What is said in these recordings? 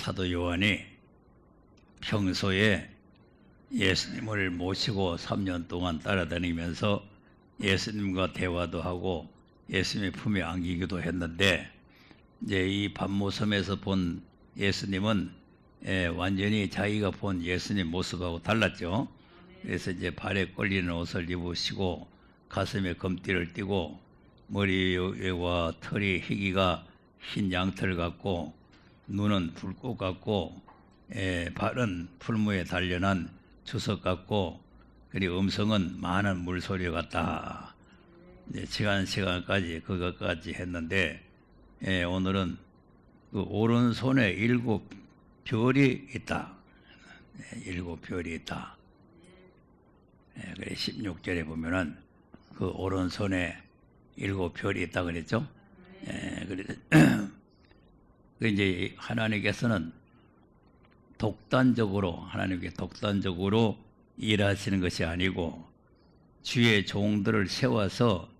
자, 사도 요한이 평소에 예수님을 모시고 3년 동안 따라다니면서 예수님과 대화도 하고 예수님의 품에 안기기도 했는데 이제 이 반모섬에서 본 예수님은 예, 완전히 자기가 본 예수님 모습하고 달랐죠. 그래서 이제 발에 걸리는 옷을 입으시고 가슴에 검띠를 띠고 머리와 털이 희기가 흰 양털 같고 눈은 불꽃 같고 예, 발은 풀무에 단련한 주석 같고 그리고 음성은 많은 물소리 같다. 이제 시간 시간까지 그것까지 했는데 예, 오늘은 그 오른손에 일곱 별이 있다. 예, 일곱 별이 있다. 예, 그래 16절에 보면은 그 오른손에 일곱 별이 있다 그랬죠. 예, 그래 그 이제 하나님께서는 독단적으로 하나님께 독단적으로 일하시는 것이 아니고 주의 종들을 세워서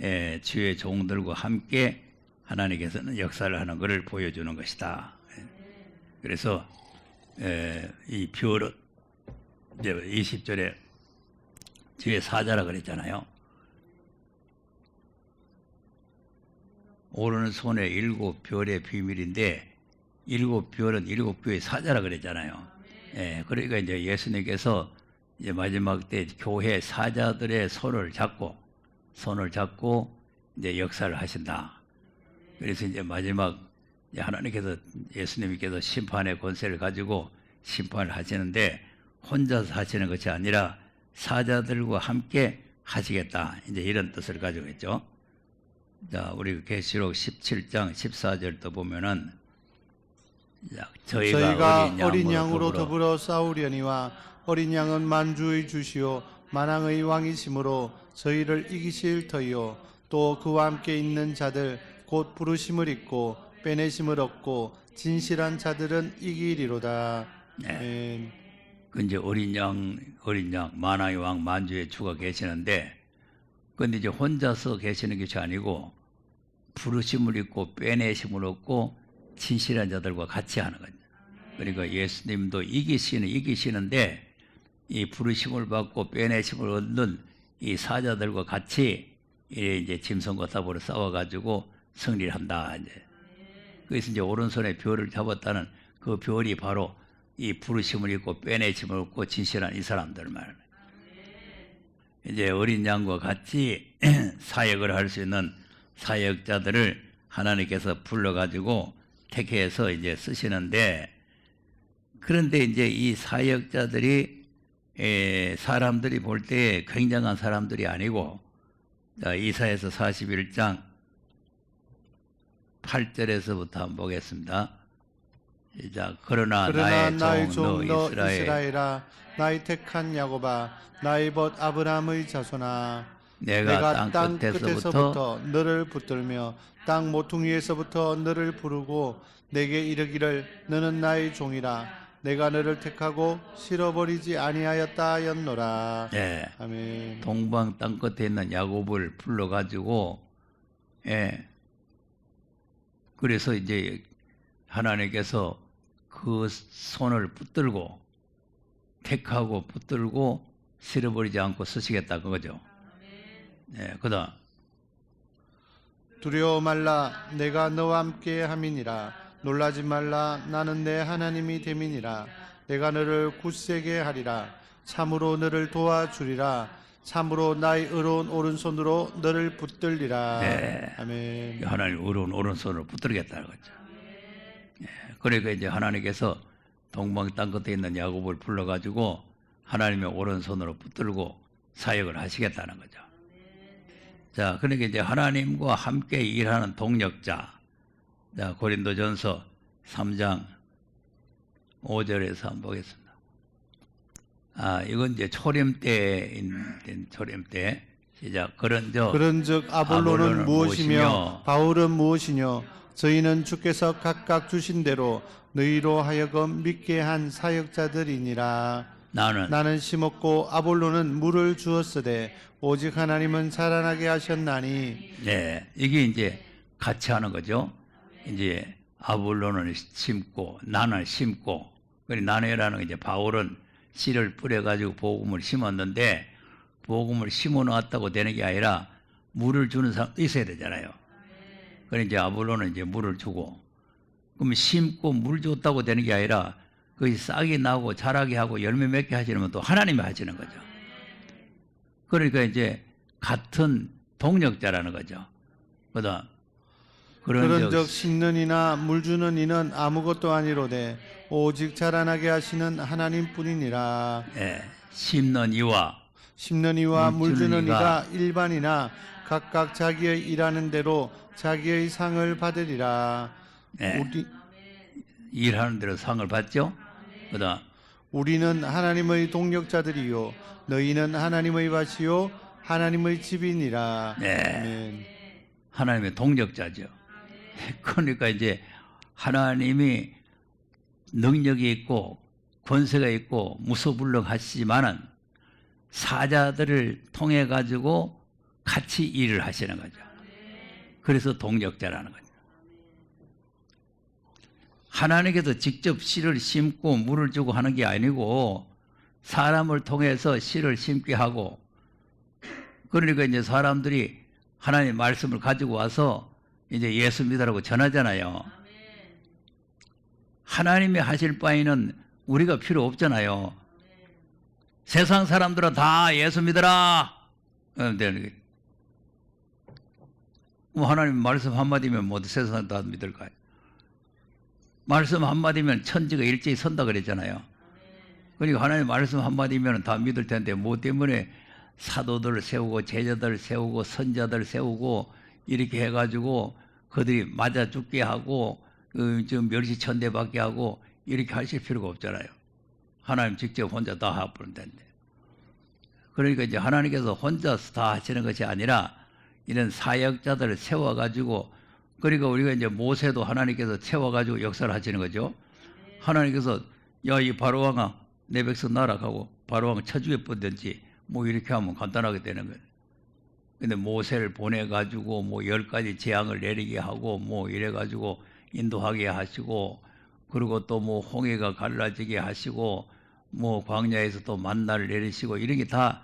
예, 주의 종들과 함께 하나님께서는 역사를 하는 것을 보여주는 것이다. 예. 그래서 예, 이 별은 이제 20절에 뒤에 사자라 그랬잖아요. 오른손에 일곱 별의 비밀인데 일곱 별은 일곱 교회 사자라 그랬잖아요. 예, 그러니까 이제 예수님께서 이제 마지막 때 교회 사자들의 손을 잡고 손을 잡고 이제 역사를 하신다. 그래서 이제 마지막 이제 하나님께서 예수님께서 심판의 권세를 가지고 심판을 하시는데 혼자서 하시는 것이 아니라 사자들과 함께 하시겠다. 이제 이런 뜻을 가지고 있죠. 자, 우리 계시록 17장 14절 또 보면은 자, 저희가, 저희가 어린 양으로 더불어 싸우려니와 어린 양은 만주의 주시오 만왕의 왕이심으로 저희를 이기실 터이요 또 그와 함께 있는 자들 곧 부르심을 입고 빼내심을 얻고 진실한 자들은 이기리로다. 네. 그 이제 어린 양, 어린 양, 만왕의 왕 만주의 주가 계시는데, 근데 이제 혼자서 계시는 것이 아니고, 부르심을 입고 빼내심을 얻고, 진실한 자들과 같이 하는 거죠. 그러니까 예수님도 이기시는, 이기시는데, 이 부르심을 받고 빼내심을 얻는 이 사자들과 같이 이 이제 짐승과 더불어 싸워가지고 승리를 한다. 이제. 그래서 이제 오른손에 별을 잡았다는 그 별이 바로 이 부르심을 입고 빼내심을 얻고 진실한 이 사람들 말. 이제 어린 양과 같이 사역을 할 수 있는 사역자들을 하나님께서 불러가지고 택해서 이제 쓰시는데 그런데 이제 이 사역자들이 에, 사람들이 볼 때 굉장한 사람들이 아니고 자, 이사에서 41장 8절에서부터 한번 보겠습니다. 시작. 그러나, 그러나 나의 종 너 이스라엘. 이스라엘아 나의 택한 야곱아 나의 벗 아브라함의 자손아 내가, 땅 끝에서부터 너를 붙들며 땅 모퉁이에서부터 너를 부르고 내게 이르기를 너는 나의 종이라. 내가 너를 택하고 실어버리지 아니하였다 하였노라. 예, 아멘. 동방 땅 끝에 있는 야곱을 불러가지고 예, 그래서 이제 하나님께서 그 손을 붙들고 택하고 붙들고 실어버리지 않고 쓰시겠다 그거죠. 예, 그다음 두려워 말라 내가 너와 함께 함이니라. 놀라지 말라 나는 내 하나님이 됨이니라. 내가 너를 굳세게 하리라. 참으로 너를 도와주리라. 참으로 나의 의로운 오른손으로 너를 붙들리라. 네. 아멘. 하나님 의로운 오른손으로 붙들겠다는 거죠. 예, 그러니까 이제 하나님께서 동방 땅 끝에 있는 야곱을 불러가지고 하나님의 오른손으로 붙들고 사역을 하시겠다는 거죠. 자, 그러니까 이제 하나님과 함께 일하는 동력자. 자, 고린도 전서 3장 5절에서 한번 보겠습니다. 아, 이건 이제 초림 때인 초림 때 시작. 그런저 그런즉 아볼로는 아볼로는 무엇이며 무엇이며 바울은 무엇이뇨 저희는 주께서 각각 주신 대로 너희로 하여금 믿게 한 사역자들이니라 나는 나는 심었고 아볼로는 물을 주었으되 오직 하나님은 자라나게 하셨나니 네, 이게 이제 같이 하는 거죠. 이제 아볼로는 심고 나는 심고 그리 나누라는 게 이제 바울은 씨를 뿌려가지고 복음을 심었는데 복음을 심어 놨다고 되는 게 아니라 물을 주는 사람도 있어야 되잖아요. 그래 이제 아볼로는 이제 물을 주고 그럼 심고 물 줬다고 되는 게 아니라 그 싹이 나고 자라게 하고 열매 맺게 하시는 건 또 하나님이 하시는 거죠. 그러니까 이제 같은 동력자라는 거죠. 그다 그런 그런즉 적 심는 이나 물 주는 이는 아무것도 아니로되 오직 자라나게 하시는 하나님뿐이니라 예, 심는 이와 심는 이와 물물 주는 이가 일반이나 각각 자기의 일하는 대로 자기의 상을 받으리라 예, 우리, 일하는 대로 상을 받죠. 그다 우리는 하나님의 동력자들이요 너희는 하나님의 밭이요 하나님의 집이니라 네. 아멘. 하나님의 동력자죠. 그러니까 이제 하나님이 능력이 있고 권세가 있고 무소불능하시지만은 사자들을 통해 가지고 같이 일을 하시는 거죠. 그래서 동력자라는 거죠. 하나님께서 직접 씨를 심고 물을 주고 하는 게 아니고 사람을 통해서 씨를 심게 하고 그러니까 이제 사람들이 하나님 말씀을 가지고 와서 이제 예수 믿으라고 전하잖아요. 하나님이 하실 바에는 우리가 필요 없잖아요. 세상 사람들은 다 예수 믿어라. 그런데 뭐 하나님 말씀 한마디면 모두 세상 다 믿을까요? 말씀 한마디면 천지가 일제히 선다 그랬잖아요. 그러니까 하나님 말씀 한마디면 다 믿을 텐데 뭐 때문에 사도들 세우고 제자들 세우고 선자들 세우고 이렇게 해가지고 그들이 맞아 죽게 하고 그, 좀 멸시 천대 받게 하고 이렇게 하실 필요가 없잖아요. 하나님 직접 혼자 다 텐데. 그러니까 이제 하나님께서 혼자서 다 하시는 것이 아니라 이런 사역자들을 세워가지고 그러니까 우리가 이제 모세도 하나님께서 세워가지고 역사를 하시는 거죠. 하나님께서 야 이 바로왕아 내 백성 나락하고 바로왕 처주에 뻗든지 뭐 이렇게 하면 간단하게 되는 거예요. 근데 모세를 보내가지고 뭐 열 가지 재앙을 내리게 하고 뭐 이래가지고 인도하게 하시고 그리고 또 뭐 홍해가 갈라지게 하시고 뭐 광야에서 또 만나를 내리시고 이런 게 다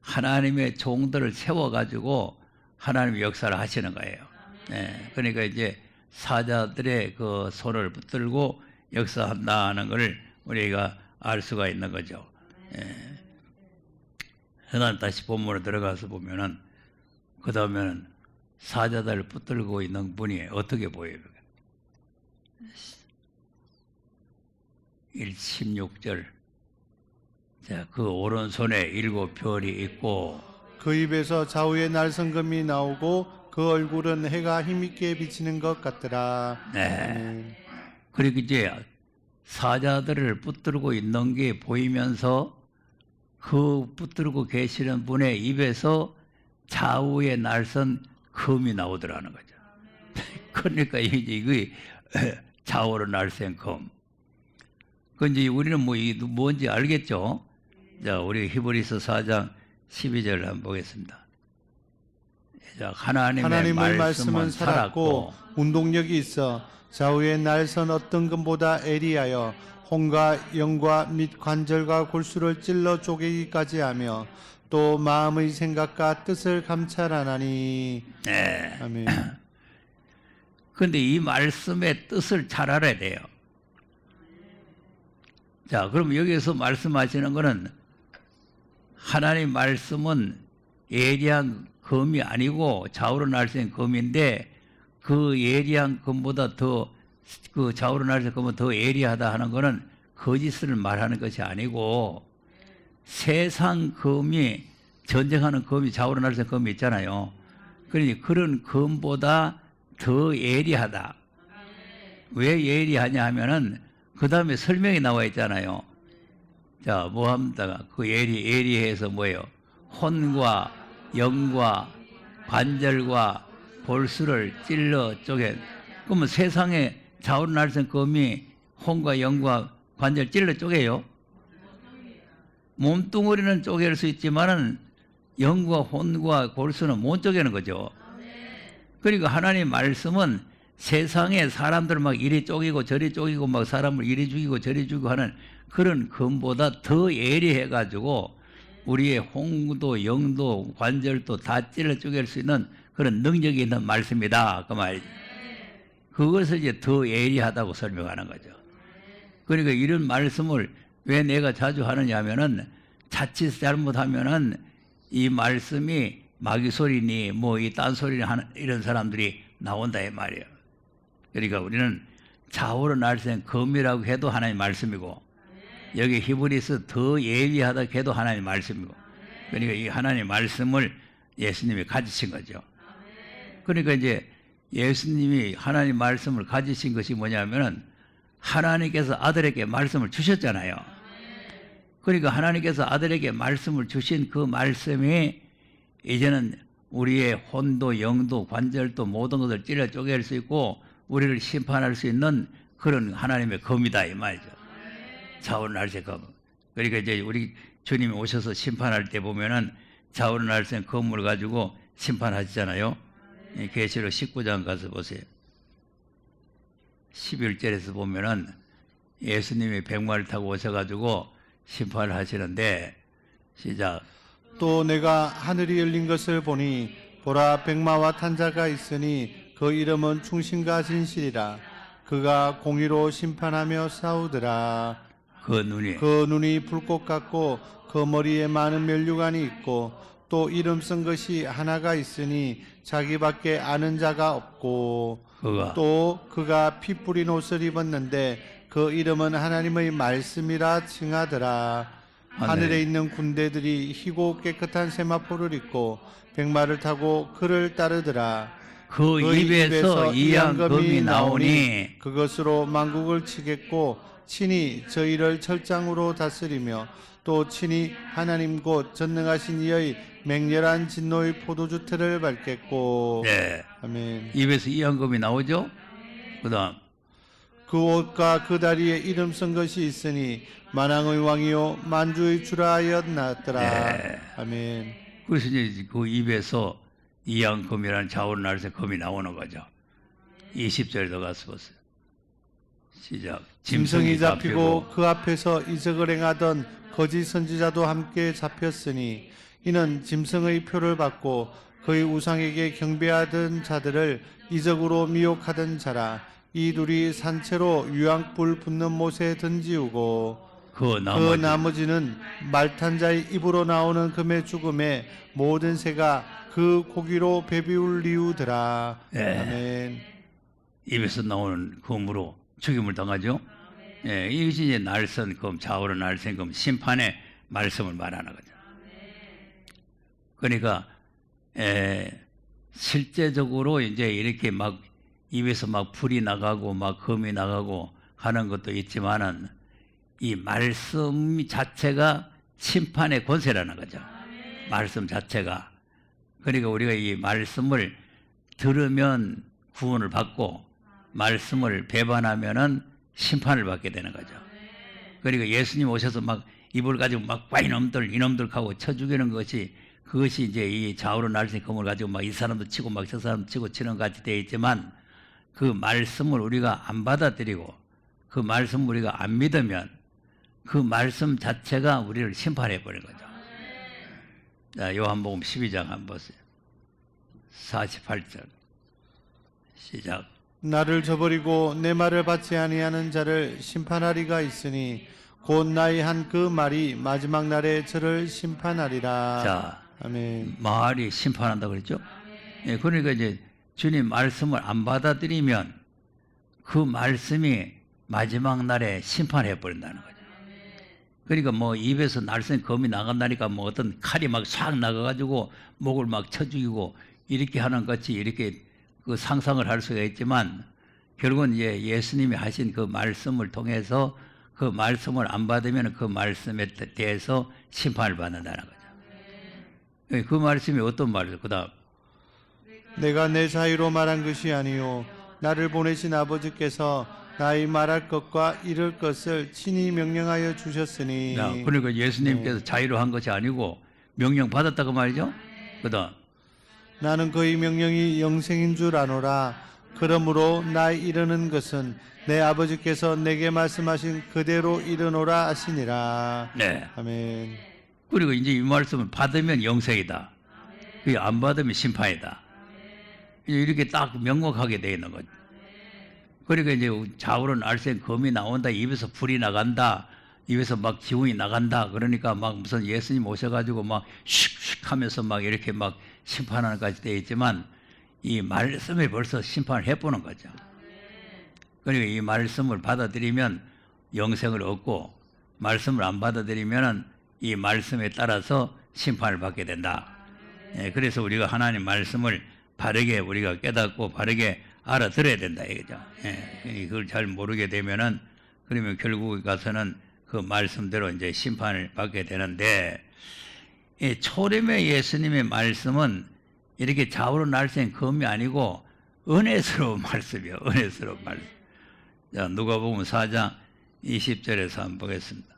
하나님의 종들을 세워가지고 하나님의 역사를 하시는 거예요. 예, 그러니까 이제 사자들의 그 손을 붙들고 역사한다는 것을 우리가 알 수가 있는 거죠. 예. 그다음 다시 본문으로 들어가서 보면은 그 다음에는 사자들을 붙들고 있는 분이 어떻게 보여요? 1, 16절. 자, 그 오른손에 일곱 별이 있고, 그 입에서 좌우에 날성금이 나오고 그 얼굴은 해가 힘있게 비치는 것 같더라 네. 그리고 이제 사자들을 붙들고 있는 게 보이면서 그 붙들고 계시는 분의 입에서 좌우에 날선 금이 나오더라는 거죠. 그러니까 이게 이게 좌우로 날선 금. 그 이제 우리는 뭐이 뭔지 알겠죠? 자, 우리 히브리서 4장 12절 한번 보겠습니다. 자, 하나님의, 하나님의 말씀은, 살았고, 운동력이 있어 좌우에 날선 어떤 금보다 애리하여 혼과 영과 및 관절과 골수를 찔러 쪼개기까지 하며 또 마음의 생각과 뜻을 감찰하나니 네. 아멘. 근데 이 말씀의 뜻을 잘 알아야 돼요. 자, 그럼 여기서 말씀하시는 거는 하나님 말씀은 예리한 검이 아니고 좌우로 날쌘 검인데 그 예리한 검보다 더 그 좌우로 날쌘 검은 더 예리하다 하는 거는 거짓을 말하는 것이 아니고 세상 검이 전쟁하는 검이 좌우로 날쌘 검이 있잖아요. 그러니 그런 검보다 더 예리하다. 왜 예리하냐 하면은 그 다음에 설명이 나와 있잖아요. 자, 뭐 합니다. 그 예리, 예리해서 뭐예요? 혼과 영과 관절과 골수를 찔러 쪼개. 그러면 세상에 날선 검이 혼과 영과 관절 찔러 쪼개요? 몸뚱어리는 쪼갤 수 있지만은 영과 혼과 골수는 못 쪼개는 거죠. 그러니까 하나님 말씀은 세상에 사람들 막 이리 쪼개고 저리 쪼개고 막 사람을 이리 죽이고 저리 죽이고 하는 그런 검보다 더 예리해 가지고 우리의 홍도, 영도, 관절도 다 찔러 쪼갤 수 있는 그런 능력이 있는 말씀이다. 그 말이지. 그것을 이제 더 예리하다고 설명하는 거죠. 그러니까 이런 말씀을 왜 내가 자주 하느냐 하면은 자칫 잘못하면은 이 말씀이 마귀 소리니 뭐 이 딴 소리니 하는 이런 사람들이 나온다 이 말이에요. 그러니까 우리는 좌우로 날쌘 검이라고 해도 하나님 말씀이고 여기 히브리스 더 예리하다 해도 하나님 말씀이고 그러니까 이 하나님 말씀을 예수님이 가지신 거죠. 그러니까 이제 예수님이 하나님 말씀을 가지신 것이 뭐냐면은 하나님께서 아들에게 말씀을 주셨잖아요. 그러니까 하나님께서 아들에게 말씀을 주신 그 말씀이 이제는 우리의 혼도, 영도, 관절도 모든 것을 찔러 쪼갤 수 있고 우리를 심판할 수 있는 그런 하나님의 검이다 이 말이죠. 날새 검. 그러니까 이제 우리 주님이 오셔서 심판할 때 보면은 날새 검을 가지고 심판하시잖아요. 이 계시록 19장 가서 보세요. 11절에서 보면은 예수님이 백마를 타고 오셔가지고 심판을 하시는데 시작 또 내가 하늘이 열린 것을 보니 보라 백마와 탄자가 있으니 그 이름은 충신과 진실이라 그가 공의로 심판하며 싸우더라 그 눈이 그 눈이 불꽃 같고 그 머리에 많은 면류관이 있고 또 이름 쓴 것이 하나가 있으니 자기밖에 아는 자가 없고 그가 또 그가 피 뿌린 옷을 입었는데 그 이름은 하나님의 말씀이라 칭하더라. 하늘. 하늘에 있는 군대들이 희고 깨끗한 세마포를 입고 백마를 타고 그를 따르더라. 그 입에서 이 양금이 나오니 그것으로 만국을 치겠고 친히 저희를 철장으로 다스리며 또 친히 하나님 곧 전능하신 이의 맹렬한 진노의 포도주 틀을 밟겠고 네. 아멘. 입에서 이 양금이 나오죠. 그다음 그 옷과 그 다리에 이름 쓴 것이 있으니 만왕의 왕이요 만주의 주라 하였나더라. 네. 아멘. 그래서 이제 그 입에서 이양금이라는 좌우로 날새 금이 나오는 거죠. 20절에 가서 보세요. 시작. 짐승이 잡히고 그 앞에서 이적을 행하던 거짓 선지자도 함께 잡혔으니 이는 짐승의 표를 받고 그의 우상에게 경배하던 자들을 이적으로 미혹하던 자라 이 둘이 산채로 유황불 붙는 못에 던지우고 그그 나머지 나머지 는 말탄 자의 입으로 나오는 금의 죽음에 모든 새가 그 고기로 배비울리우더라. 네. 아멘. 입에서 나오는 검으로 죽임을 당하죠. 예, 이것이 이제 날선 검, 좌우로 날선 검, 심판의 말씀을 말하는 거죠. 그러니까 에, 실제적으로 이제 이렇게 막 입에서 막 불이 나가고 막 검이 나가고 하는 것도 있지만은 이 말씀 자체가 심판의 권세라는 거죠. 말씀 자체가. 그러니까 우리가 이 말씀을 들으면 구원을 받고 말씀을 배반하면은 심판을 받게 되는 거죠. 그러니까 예수님 오셔서 막 입을 가지고 막 와, 이놈들 이놈들 하고 쳐 죽이는 것이 그것이 이제 이 좌우로 날씨 검을 가지고 막 이 사람도 치고 막 저 사람도 치고 치는 것 같이 되어 있지만 그 말씀을 우리가 안 받아들이고 그 말씀 우리가 안 믿으면 그 말씀 자체가 우리를 심판해 버린 거죠. 자, 요한복음 12장 한번 보세요. 48절. 시작. 나를 저버리고 내 말을 받지 아니하는 자를 심판하리가 있으니 곧 나의 한 그 말이 마지막 날에 저를 심판하리라. 자, 아멘. 말이 심판한다 그랬죠? 예, 그러니까 이제 주님 말씀을 안 받아들이면 그 말씀이 마지막 날에 심판해 버린다는 거죠. 그러니까 뭐 입에서 날쌘 검이 나간다니까 뭐 어떤 칼이 막싹 나가가지고 목을 막 쳐 죽이고 이렇게 하는 것 같이 이렇게 그 상상을 할 수가 있지만 결국은 이제 예수님이 하신 그 말씀을 통해서 그 말씀을 안 받으면 그 말씀에 대해서 심판을 받는다는 거죠. 예, 그 말씀이 어떤 말이죠? 그 다음. 내가 내 자유로 말한 것이 아니요 나를 보내신 아버지께서 나의 말할 것과 이룰 것을 친히 명령하여 주셨으니 야, 그러니까 예수님께서 자유로 한 것이 아니고 명령 받았다고 말이죠. 그 다음. 나는 그의 명령이 영생인 줄 아노라 그러므로 나 이르는 것은 내 아버지께서 내게 말씀하신 그대로 이르노라 하시니라. 네. 아멘. 그리고 이제 이 말씀을 받으면 영생이다. 안 받으면 심판이다. 이렇게 딱 명확하게 되어 있는 거죠. 그러니까 이제 좌우로 날쌘 검이 나온다, 입에서 불이 나간다, 입에서 막 기운이 나간다. 그러니까 막 무슨 예수님 오셔가지고 막 슉슉 하면서 막 이렇게 막 심판하는 까지 되어 있지만 이 말씀에 벌써 심판을 해보는 거죠. 그러니까 이 말씀을 받아들이면 영생을 얻고 말씀을 안 받아들이면은 이 말씀에 따라서 심판을 받게 된다. 예, 그래서 우리가 하나님 말씀을 바르게 우리가 깨닫고 바르게 알아들어야 된다 이거죠. 예, 그걸 잘 모르게 되면은 그러면 결국 가서는 그 말씀대로 이제 심판을 받게 되는데 이 초림의 예수님의 말씀은 이렇게 좌우로 날쌘 검이 아니고 은혜스러운 말씀이요. 은혜스러운 말씀. 자, 누가 보면 4장 20절에서 한번 보겠습니다.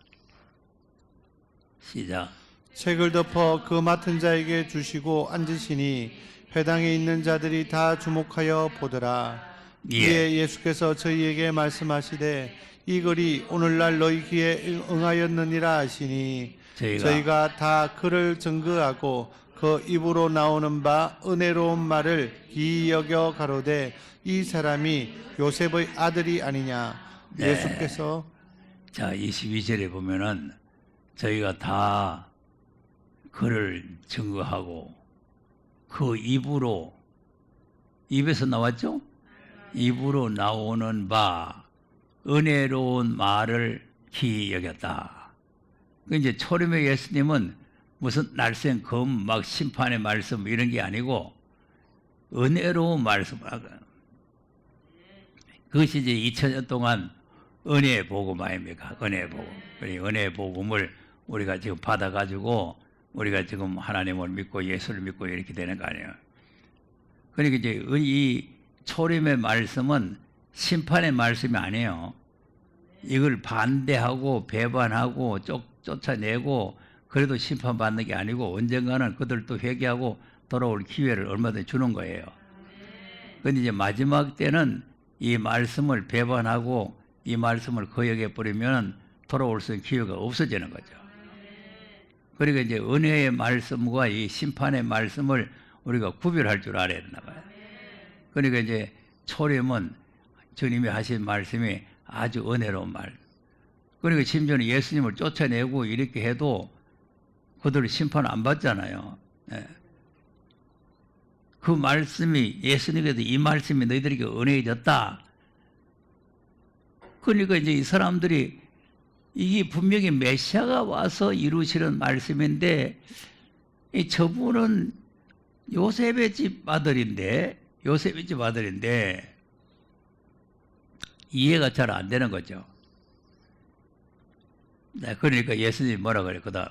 시작. 책을 덮어 그 맡은 자에게 주시고 앉으시니 회당에 있는 자들이 다 주목하여 보더라. 예. 이에 예수께서 저희에게 말씀하시되 이 글이 오늘날 너희 귀에 응하였느니라 하시니 저희가, 저희가 다 그를 증거하고 그 입으로 나오는 바 은혜로운 말을 기이 여겨 가로되 이 사람이 요셉의 아들이 아니냐 네. 예수께서 자, 22절에 보면은 저희가 다 그를 증거하고 그 입으로 입에서 나왔죠? 입으로 나오는 바 은혜로운 말을 기이 여겼다. 그 이제 초림의 예수님은 무슨 날쌘 검, 막 심판의 말씀 이런 게 아니고 은혜로운 말씀. 그것이 이제 2000년 동안 은혜 복음 아닙니까? 은혜 복음. 이 은혜 복음을 우리가 지금 받아가지고 우리가 지금 하나님을 믿고 예수를 믿고 이렇게 되는 거 아니에요. 그러니까 이제 이 초림의 말씀은 심판의 말씀이 아니에요. 이걸 반대하고 배반하고 쫓, 쫓아내고 그래도 심판받는 게 아니고 언젠가는 그들도 회개하고 돌아올 기회를 얼마든지 주는 거예요. 근데 이제 마지막 때는 이 말씀을 배반하고 이 말씀을 거역해 버리면 돌아올 수 있는 기회가 없어지는 거죠. 그러니까 이제 은혜의 말씀과 이 심판의 말씀을 우리가 구별할 줄 알아야 된다 봐요. 그러니까 이제 초림은 주님이 하신 말씀이 아주 은혜로운 말. 그러니까 심지어는 예수님을 쫓아내고 이렇게 해도 그들 심판 안 받잖아요. 예. 그 말씀이 예수님께서 이 말씀이 너희들에게 은혜해졌다. 그러니까 이제 이 사람들이 이게 분명히 메시아가 와서 이루시는 말씀인데 이 저분은 요셉의 집 아들인데 요셉의 집 아들인데 이해가 잘 안 되는 거죠. 네, 그러니까 예수님이 뭐라 그랬거든.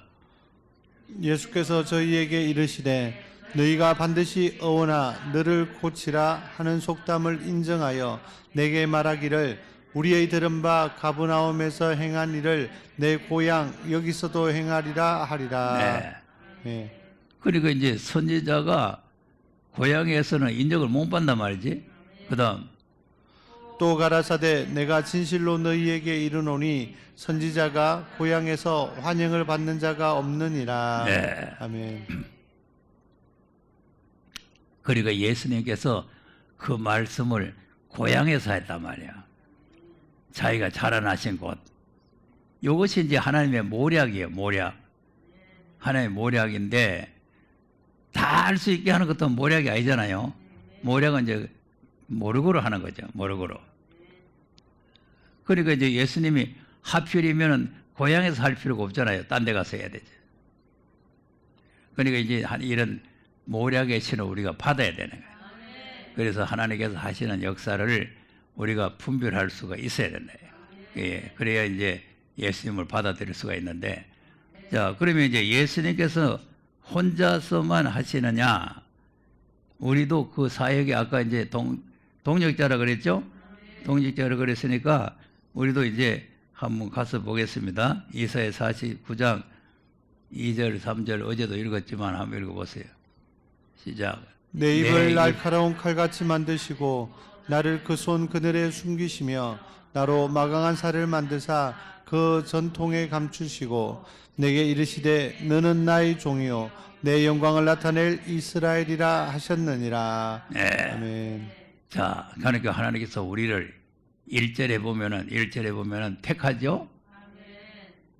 예수께서 저희에게 이르시되 너희가 반드시 어원아 너를 고치라 하는 속담을 인정하여 내게 말하기를 우리의 들은 바 가브나움에서 행한 일을 내 고향 여기서도 행하리라 하리라. 네. 네. 그러니까 이제 선지자가 고향에서는 인정을 못 받단 말이지. 그다음 또 가라사대 내가 진실로 너희에게 이르노니 선지자가 고향에서 환영을 받는 자가 없느니라. 네. 아멘. 그러니까 예수님께서 그 말씀을 고향에서 했단 말이야. 자기가 자라나신 곳. 이것이 이제 하나님의 모략이에요, 모략. 하나님의 모략인데, 다 알 수 있게 하는 것도 모략이 아니잖아요. 모략은 이제 모르고로 하는 거죠, 모르고로. 그러니까 이제 예수님이 하필이면 고향에서 할 필요가 없잖아요. 딴 데 가서 해야 되죠. 그러니까 이제 한 이런 모략의 신을 우리가 받아야 되는 거예요. 그래서 하나님께서 하시는 역사를 우리가 분별할 수가 있어야 된다. 예, 그래야 이제 예수님을 받아들일 수가 있는데, 자, 그러면 이제 예수님께서 혼자서만 하시느냐? 우리도 그 사역이 아까 이제 동, 동력자라 그랬죠? 동력자라 그랬으니까 우리도 이제 한번 가서 보겠습니다. 이사의 49장 2절, 3절 어제도 읽었지만 한번 읽어보세요. 시작. 내내 입을 입- 날카로운 칼같이 만드시고 나를 그 손 그늘에 숨기시며 나로 마강한 살을 만드사 그 전통에 감추시고 내게 이르시되 너는 나의 종이요 내 영광을 나타낼 이스라엘이라 하셨느니라 네. 아멘 자, 그러니까 하나님께서 우리를 일절에 보면은 일절에 보면은 택하죠.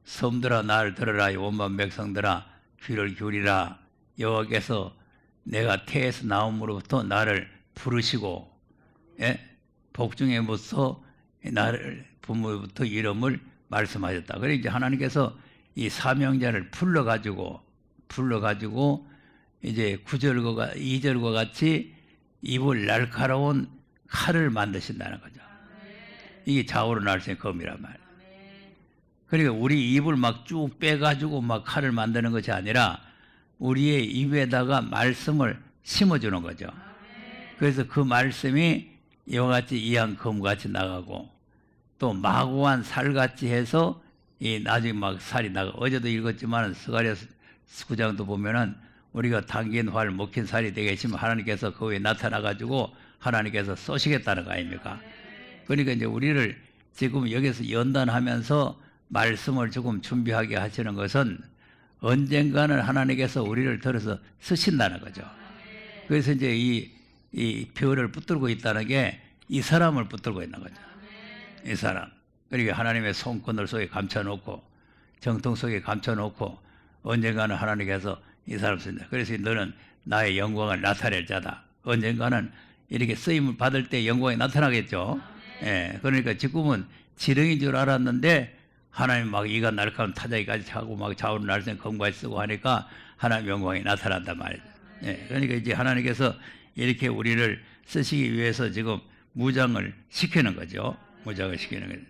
섬들아 나를 들으라 이 온만 백성들아 귀를 기울이라 여호와께서 내가 태에서 나옴으로부터 나를 부르시고 예? 복중에부터 나를 부모부터 이름을 말씀하셨다. 그래 이제 하나님께서 이 사명자를 불러 가지고 불러 가지고 이제 구절과 이절과 같이 입을 날카로운 칼을 만드신다는 거죠. 이게 좌우로 날쌘 검이란 말이에요. 그러니까 우리 입을 막 쭉 빼가지고 막 칼을 만드는 것이 아니라 우리의 입에다가 말씀을 심어주는 거죠. 그래서 그 말씀이 이와 같이 이한 검같이 나가고 또 마구한 살같이 해서 이 나중에 막 살이 나가. 어제도 읽었지만 스가랴 구장도 보면은 우리가 당긴 활 먹힌 살이 했으면 하나님께서 그 위에 나타나 가지고 하나님께서 쏘시겠다는 거 아닙니까? 그러니까 이제 우리를 지금 여기서 연단하면서 말씀을 조금 준비하게 하시는 것은 언젠가는 하나님께서 우리를 들어서 쓰신다는 거죠. 그래서 이제 이, 이 표를 붙들고 있다는 게 이 사람을 붙들고 있는 거죠. 이 사람. 그러니까 하나님의 손권을 속에 감춰놓고 정통 속에 감춰놓고 언젠가는 하나님께서 이 사람 쓴다. 그래서 너는 나의 영광을 나타낼 자다. 언젠가는 이렇게 쓰임을 받을 때 영광이 나타나겠죠. 예. 그러니까 지금은 지렁인 줄 알았는데 하나님 막 이가 날카로운 타자기까지 차고 막 좌우로 날쌘 검까지 쓰고 하니까 하나님 영광이 나타난단 말이죠. 예. 그러니까 이제 하나님께서 이렇게 우리를 쓰시기 위해서 지금 무장을 시키는 거죠. 무장을 시키는 거죠.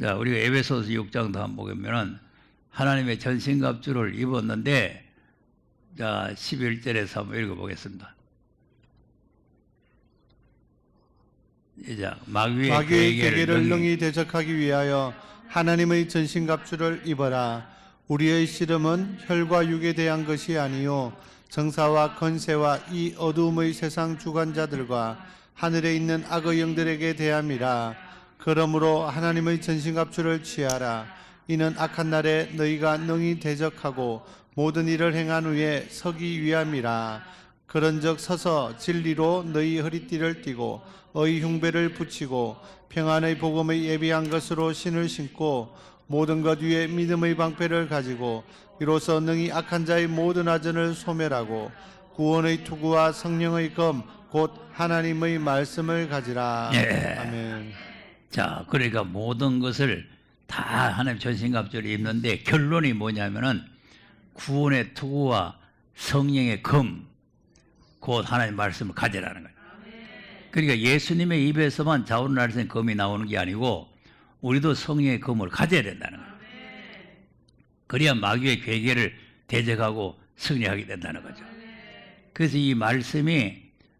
자, 우리가 에베소서 6장도 한번 보면은 하나님의 전신갑주를 입었는데 자, 11절에서 한번 읽어보겠습니다. 이제 마귀의, 마귀의 능히 능히 대적하기 위하여 하나님의 전신갑주를 입어라. 우리의 씨름은 혈과 육에 대한 것이 아니요 정사와 건세와 이 어두움의 세상 주관자들과 하늘에 있는 악의 영들에게 대함이라. 그러므로 하나님의 전신갑주를 취하라. 이는 악한 날에 너희가 능히 대적하고 모든 일을 행한 후에 서기 위함이라. 그런즉 서서 진리로 너희 허리띠를 띠고 어의 흉배를 붙이고 평안의 복음의 예비한 것으로 신을 신고 모든 것 위에 믿음의 방패를 가지고 이로써 능히 악한 자의 모든 아전을 소멸하고 구원의 투구와 성령의 검 곧 하나님의 말씀을 가지라. 예. 아멘. 자, 그러니까 모든 것을 다 하나님 전신갑주를 입는데 결론이 뭐냐면은 구원의 투구와 성령의 검, 곧 하나님 말씀을 가지라는 거예요. 그러니까 예수님의 입에서만 자우로 날쌘 검이 나오는 게 아니고 우리도 성령의 검을 가져야 된다는 거예요. 그래야 마귀의 괴계를 대적하고 승리하게 된다는 거죠. 그래서 이 말씀이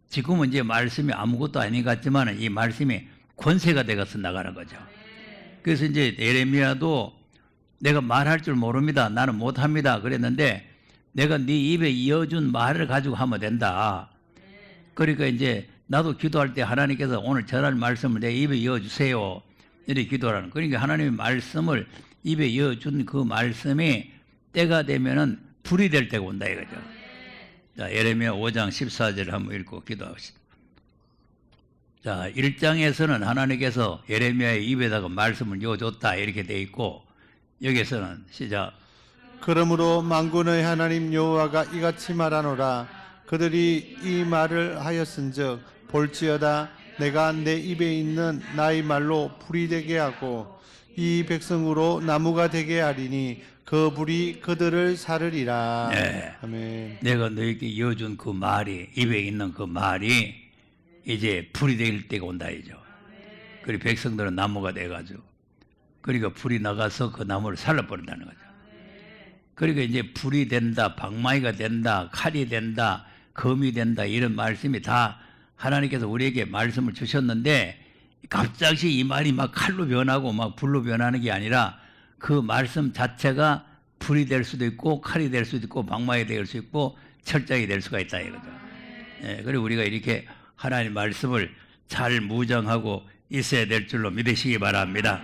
지금은 이제 말씀이 아무것도 아닌 것 같지만 이 말씀이 권세가 되어서 나가는 거죠. 그래서 이제 예레미야도 내가 말할 줄 모릅니다. 나는 못합니다. 그랬는데 내가 네 입에 이어준 말을 가지고 하면 된다. 그러니까 이제 나도 기도할 때 하나님께서 오늘 전할 말씀을 내 입에 이어주세요. 이렇게 기도하는. 그러니까 하나님의 말씀을 입에 이어준 그 말씀이 때가 되면은 불이 될 때가 온다 이거죠. 자, 예레미야 5장 14절을 한번 읽고 기도하시다. 자, 1장에서는 하나님께서 예레미야의 입에다가 말씀을 이어줬다 이렇게 돼 있고 여기서는 시작 그러므로 만군의 하나님 여호와가 이같이 말하노라 그들이 이 말을 하였은즉 볼지어다 내가 내 입에 있는 나의 말로 불이 되게 하고 이 백성으로 나무가 되게 하리니 그 불이 그들을 사르리라 네. 아멘 내가 너에게 이어준 그 말이 입에 있는 그 말이 이제 불이 될 때가 온다 이죠. 그리고 백성들은 나무가 돼가지고 그러니까 불이 나가서 그 나무를 살라버린다는 거죠. 그러니까 이제 불이 된다, 방망이가 된다, 칼이 된다, 검이 된다 이런 말씀이 다 하나님께서 우리에게 말씀을 주셨는데 갑자기 이 말이 막 칼로 변하고 막 불로 변하는 게 아니라 그 말씀 자체가 불이 될 수도 있고 칼이 될 수도 있고 방망이 될 수 있고 철장이 될 수가 있다 이거죠. 예, 그리고 우리가 이렇게 하나님 말씀을 잘 무장하고 있어야 될 줄로 믿으시기 바랍니다.